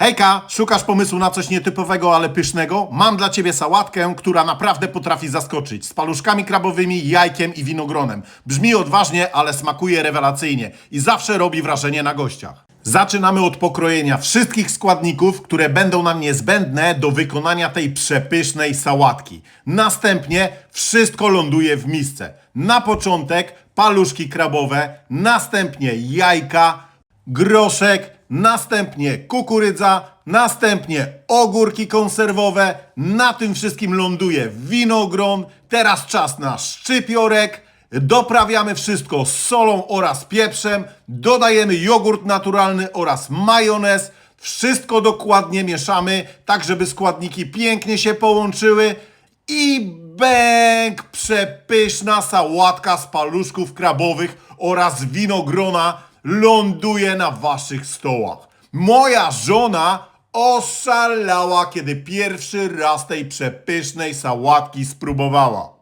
Hejka, szukasz pomysłu na coś nietypowego, ale pysznego? Mam dla Ciebie sałatkę, która naprawdę potrafi zaskoczyć. Z paluszkami krabowymi, jajkiem i winogronem. Brzmi odważnie, ale smakuje rewelacyjnie i zawsze robi wrażenie na gościach. Zaczynamy od pokrojenia wszystkich składników, które będą nam niezbędne do wykonania tej przepysznej sałatki. Następnie wszystko ląduje w misce. Na początek paluszki krabowe, następnie jajka, groszek, następnie kukurydza, następnie ogórki konserwowe. Na tym wszystkim ląduje winogron. Teraz czas na szczypiorek. Doprawiamy wszystko z solą oraz pieprzem. Dodajemy jogurt naturalny oraz majonez. Wszystko dokładnie mieszamy, tak żeby składniki pięknie się połączyły. I bęk! Przepyszna sałatka z paluszków krabowych oraz winogrona ląduje na waszych stołach. Moja żona oszalała, kiedy pierwszy raz tej przepysznej sałatki spróbowała.